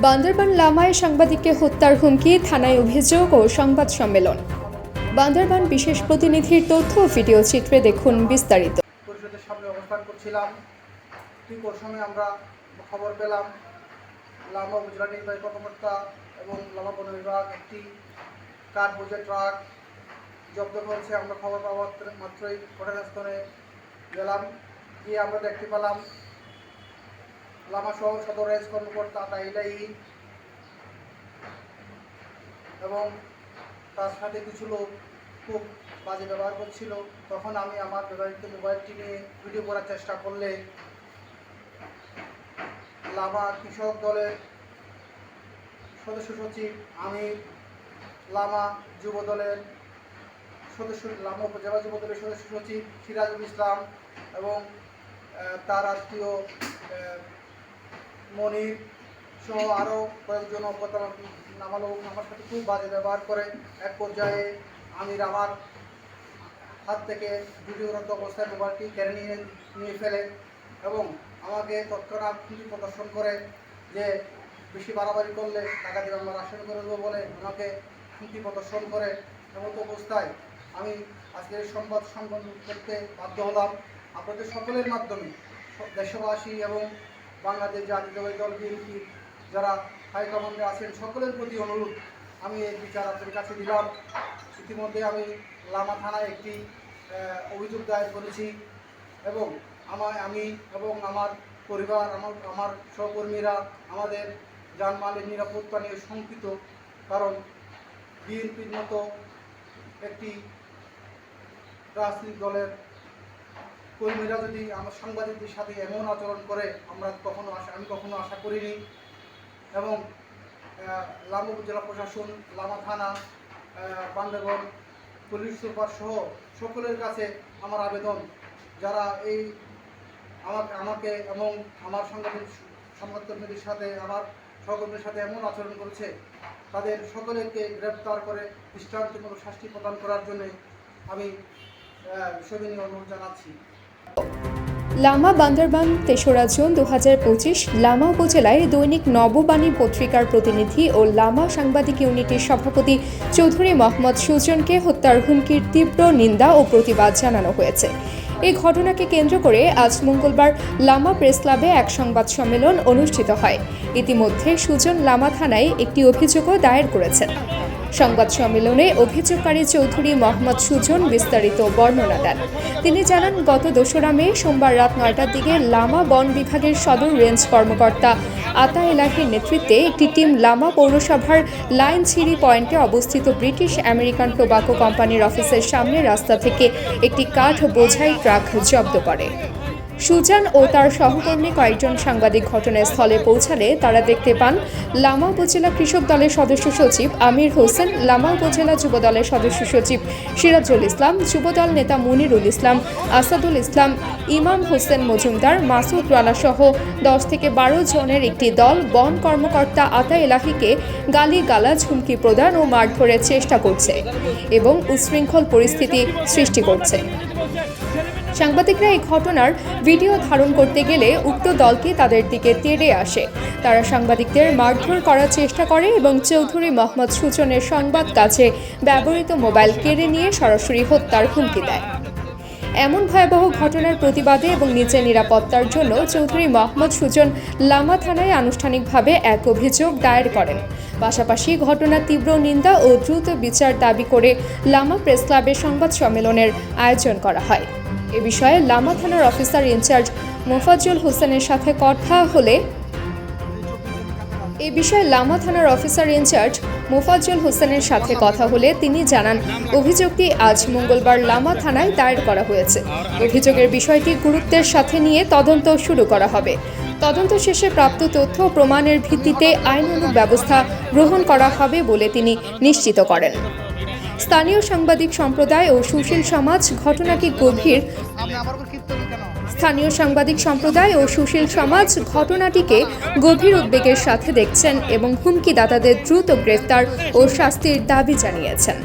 বান্দরবান লামায় সাংবাদিককে হত্যার হুমকি, থানায় অভিযোগ ও সংবাদ সম্মেলন। বান্দরবান বিশেষ প্রতিনিধির তথ্য ভিডিও চিত্রে দেখুন বিস্তারিত। পরিষদের সামনে অবস্থান করছিলাম। ঠিক ওর সময় আমরা খবর পেলাম, লামা উপজেলা নির্বাহী কর্মকর্তা এবং লামা বন বিভাগ একটি কাঠ বোঝে ট্রাক জব্দ করেছে। আমরা খবর পাওয়া মাত্র- মাত্রই ঘটনাস্থলে গেলাম। গিয়ে আমরা দেখতে পেলাম লামা সহ সদর রেঞ্জ কর্মকর্তা তাইলাই এবং তার সাথে কিছু লোক খুব বাজে ব্যবহার করছিল। তখন আমি আমার ব্যবহৃত মোবাইলটি নিয়ে ভিডিও করার চেষ্টা করলে লামা কৃষক দলের সদস্য সচিব, আমি লামা যুব দলের সদস্য, লামা উপজেলা যুব দলের সদস্য সচিব সিরাজুল ইসলাম এবং তার আত্মীয় মনির সহ আরও কয়েকজন অজ্ঞাত নামালো আমার সাথে খুব বাজে ব্যবহার করে। এক পর্যায়ে আমির আমার হাত থেকে ভিডিওরত অবস্থায় মোবাইলটি কেড়ে নিয়ে নিয়ে ফেলে এবং আমাকে তৎক্ষণাৎ খুবই প্রদর্শন করে যে বেশি বাড়াবাড়ি করলে টাকা দিয়ে আমরা রাশন করে দেবো বলে আমাকে হুমকি প্রদর্শন করে এমত অবস্থায় আমি আজকে এই সংবাদ সম্পন্ন করতে বাধ্য হলাম। আপনাদের সকলের মাধ্যমে, দেশবাসী এবং বাংলাদেশ জাতীয়তাবাদী দল বিএনপি যারা হাইকমান্ডে আছেন, সকলের প্রতি অনুরোধ আমি এই বিচার আপনাদের কাছে দিলাম। ইতিমধ্যে আমি লামা থানায় একটি অভিযোগ দায়ের করেছি এবং আমার আমি এবং আমার পরিবার, আমার আমার সহকর্মীরা আমাদের যানমালের নিরাপত্তা নিয়ে শঙ্কিত। কারণ বিএনপির মতো একটি রাজনৈতিক দলের কর্মীরা যদি আমার সাংবাদিকদের সাথে এমন আচরণ করে, আমরা কখনো আশা আমি কখনো আশা করিনি। এবং লামা উপজেলা প্রশাসন, লামা থানা বান্দরবন, পুলিশ সুপার সহ সকলের কাছে আমার আবেদন। যারা এই আমাকে আমাকে এবং আমার সাংবাদিক সংবাদকর্মীদের সাথে, আমার সহকর্মীদের সাথে এমন আচরণ করেছে, তাদের সকলেরকে গ্রেপ্তার করে দৃষ্টান্তমূলক শাস্তি প্রদান করার জন্য আমি সবিনীয় অনুরোধ জানাচ্ছি। লামা বান্দরবান তেসরা জুন দু হাজার পঁচিশ লামা উপজেলায় দৈনিক নববাণী পত্রিকার প্রতিনিধি ও লামা সাংবাদিক ইউনিটের সভাপতি চৌধুরী মোহাম্মদ সুজনকে হত্যার হুমকির তীব্র নিন্দা ও প্রতিবাদ জানানো হয়েছে। এই ঘটনাকে কেন্দ্র করে আজ মঙ্গলবার লামা প্রেস ক্লাবে এক সংবাদ সম্মেলন অনুষ্ঠিত হয়। ইতিমধ্যে সুজন লামা থানায় একটি অভিযোগও দায়ের করেছেন। সংবাদ সম্মেলনে অভিযোগকারী চৌধুরী মোহাম্মদ সুজন বিস্তারিত বর্ণনা দেন। তিনি জানান, গত দোসরা মে সোমবার রাত নয়টার দিকে লামা বন বিভাগের সদর রেঞ্জ কর্মকর্তা আতা এলাহির নেতৃত্বে একটি টিম লামা পৌরসভার লাইন ছিরি পয়েন্টে অবস্থিত ব্রিটিশ আমেরিকান টোবাকো কোম্পানির অফিসের সামনে রাস্তা থেকে একটি কাঠ বোঝাই ট্রাক জব্দ করে। সুজান ও তার সহকর্মী কয়েকজন সাংবাদিক ঘটনাস্থলে পৌঁছালে তারা দেখতে পান, লামা উপজেলা কৃষক দলের সদস্য সচিব আমির হোসেন, লামা উপজেলা যুব দলের সদস্য সচিব সিরাজুল ইসলাম যুবদল নেতা মুনিরুল ইসলাম, আসাদুল ইসলাম, ইমাম হোসেন মজুমদার, মাসুদ রানা সহ দশ থেকে বারো জনের একটি দল বন কর্মকর্তা আতা এলাহিকে গালি গালাজ হুমকি প্রদান ও মারধরের চেষ্টা করছে এবং উচ্ছৃঙ্খল পরিস্থিতি সৃষ্টি করছে। সাংবাদিকরা এই ঘটনার ভিডিও ধারণ করতে গেলে উক্ত দলকে তাদের দিকে তেড়ে আসে। তারা সাংবাদিকদের মারধর করার চেষ্টা করে এবং চৌধুরী মোহাম্মদ সুজনের সংবাদ কাছে ব্যবহৃত মোবাইল কেড়ে নিয়ে সরাসরি হত্যার হুমকি দেয়। এমন ভয়াবহ ঘটনার প্রতিবাদে এবং নিজের নিরাপত্তার জন্য চৌধুরী মোহাম্মদ সুজন লামা থানায় আনুষ্ঠানিকভাবে এক অভিযোগ দায়ের করেন। পাশাপাশি ঘটনার তীব্র নিন্দা ও দ্রুত বিচার দাবি করে লামা প্রেস ক্লাবের সংবাদ সম্মেলনের আয়োজন করা হয়। এ বিষয়ে লামা থানার অফিসার ইনচার্জ মোফাজ্জল হোসেনের সাথে কথা হলে এ বিষয়ে লামা থানার অফিসার ইনচার্জ মোফাজ্জল হোসেনের সাথে কথা হলে তিনি জানান, অভিযোগটি আজ মঙ্গলবার লামা থানায় দায়ের করা হয়েছে। অভিযোগের বিষয়টি গুরুত্বের সাথে নিয়ে তদন্ত শুরু করা হবে। তদন্ত শেষে প্রাপ্ত তথ্য প্রমাণের ভিত্তিতে আইনানুগ ব্যবস্থা গ্রহণ করা হবে বলে তিনি নিশ্চিত করেন। স্থানীয় সাংবাদিক সম্প্রদায় ও সুশীল সমাজ ঘটনাকে গভীর স্থানীয় সাংবাদিক সম্প্রদায় ও সুশীল সমাজ ঘটনাটিকে গভীর উদ্বেগের সাথে দেখছেন এবং হুমকিদাতাদের দ্রুত গ্রেফতার ও শাস্তির দাবি জানিয়েছেন।